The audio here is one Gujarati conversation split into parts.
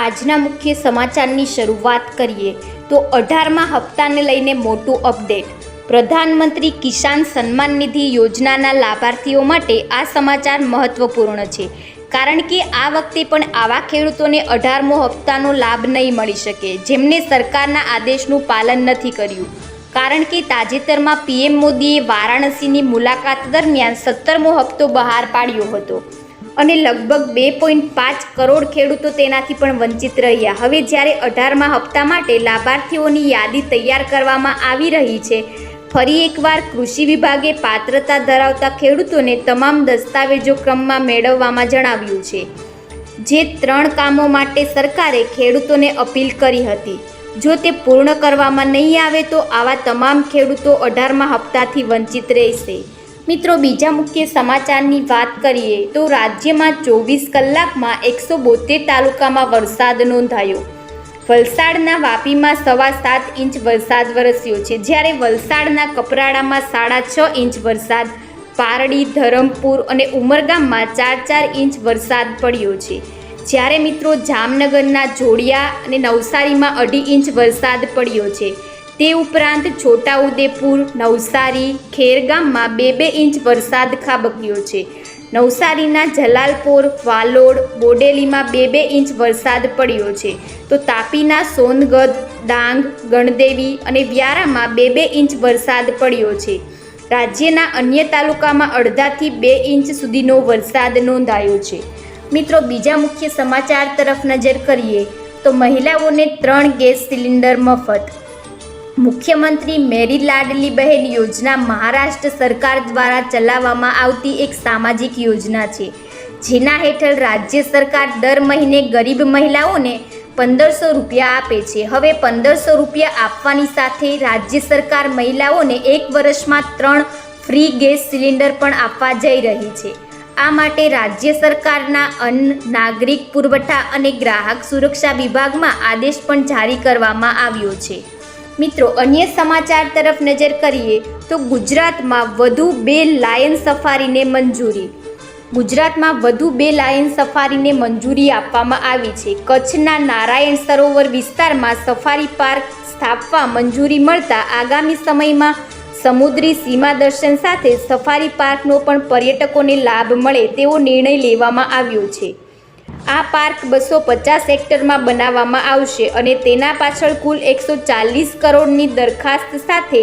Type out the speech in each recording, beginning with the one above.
આજના મુખ્ય સમાચારની શરૂઆત કરીએ, તો અઢારમાં હપ્તાને લઈને મોટું અપડેટ. પ્રધાનમંત્રી કિસાન સન્માન નિધિ યોજનાના લાભાર્થીઓ માટે આ સમાચાર મહત્વપૂર્ણ છે, કારણ કે આ વખતે પણ આવા ખેડૂતોને અઢારમો હપ્તાનો લાભ નહીં મળી શકે, જેમને સરકારના આદેશનું પાલન નથી કર્યું. કારણ કે તાજેતરમાં પીએમ મોદીએ વારાણસીની મુલાકાત દરમિયાન સત્તરમો હપ્તો બહાર પાડ્યો હતો. અને લગભગ બે પોઈન્ટ પાંચ કરોડ ખેડૂતો તેનાથી પણ વંચિત રહ્યા. હવે જ્યારે અઢારમા હપ્તા માટે લાભાર્થીઓની યાદી તૈયાર કરવામાં આવી રહી છે, ફરી એકવાર કૃષિ વિભાગે પાત્રતા ધરાવતા ખેડૂતોને તમામ દસ્તાવેજો ક્રમમાં મેળવવામાં જણાવ્યું છે, જે ત્રણ કામો માટે સરકારે ખેડૂતોને અપીલ કરી હતી. જો તે પૂર્ણ કરવામાં નહીં આવે તો આવા તમામ ખેડૂતો અઢારમા હપ્તાથી વંચિત રહેશે. મિત્રો, બીજા મુખ્ય સમાચારની વાત કરીએ તો રાજ્યમાં ચોવીસ કલાકમાં એકસો બોતેર તાલુકામાં વરસાદ નોંધાયો. વલસાડના વાપીમાં સવા સાત ઇંચ વરસાદ વરસ્યો છે. જ્યારે વલસાડના કપરાડામાં સાડા છ ઇંચ વરસાદ, પારડી, ધરમપુર અને ઉમરગામમાં ચાર ચાર ઇંચ વરસાદ પડ્યો છે. જ્યારે મિત્રો, જામનગરના જોડિયા અને નવસારીમાં અઢી ઇંચ વરસાદ પડ્યો છે. તે ઉપરાંત છોટાઉદેપુર, નવસારી, ખેરગામમાં બે બે ઇંચ વરસાદ ખાબક્યો છે. નવસારીના જલાલપોર, વાલોડ, બોડેલીમાં બે બે ઇંચ વરસાદ પડ્યો છે. તો તાપીના, સોનગઢ, ડાંગ, ગણદેવી અને વ્યારામાં બે બે ઇંચ વરસાદ પડ્યો છે. રાજ્યના અન્ય તાલુકામાં અડધાથી બે ઇંચ સુધીનો વરસાદ નોંધાયો છે. મિત્રો, બીજા મુખ્ય સમાચાર તરફ નજર કરીએ તો મહિલાઓને ત્રણ ગેસ સિલિન્ડર મફત મુખ્યમંત્રી મેરી લાડલી બહેન યોજના મહારાષ્ટ્ર સરકાર દ્વારા ચલાવવામાં આવતી એક સામાજિક યોજના છે, જેના હેઠળ રાજ્ય સરકાર દર મહિને ગરીબ મહિલાઓને પંદરસો રૂપિયા આપે છે. હવે પંદરસો રૂપિયા આપવાની સાથે રાજ્ય સરકાર મહિલાઓને એક વર્ષમાં ત્રણ ફ્રી ગેસ સિલિન્ડર પણ આપવા જઈ રહી છે. આ માટે રાજ્ય સરકારના અન્ન, નાગરિક પુરવઠા અને ગ્રાહક સુરક્ષા વિભાગમાં આદેશ પણ જારી કરવામાં આવ્યો છે. મિત્રો, અન્ય સમાચાર તરફ નજર કરીએ તો ગુજરાતમાં વધુ બે લાયન સફારીને મંજૂરી. ગુજરાતમાં વધુ બે લાયન સફારીને મંજૂરી આપવામાં આવી છે. કચ્છના નારાયણ સરોવર વિસ્તારમાં સફારી પાર્ક સ્થાપવા મંજૂરી મળતા આગામી સમયમાં સમુદ્રી સીમા દર્શન સાથે સફારી પાર્કનો પણ પર્યટકોને લાભ મળે તેવો નિર્ણય લેવામાં આવ્યો છે. આ પાર્ક બસો પચાસ હેક્ટરમાં બનાવવામાં આવશે અને તેના પાછળ કુલ એકસો ચાલીસ કરોડની દરખાસ્ત સાથે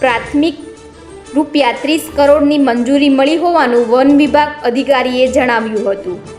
પ્રાથમિક રૂપિયા ત્રીસ કરોડની મંજૂરી મળી હોવાનું વન વિભાગ અધિકારીએ જણાવ્યું હતું.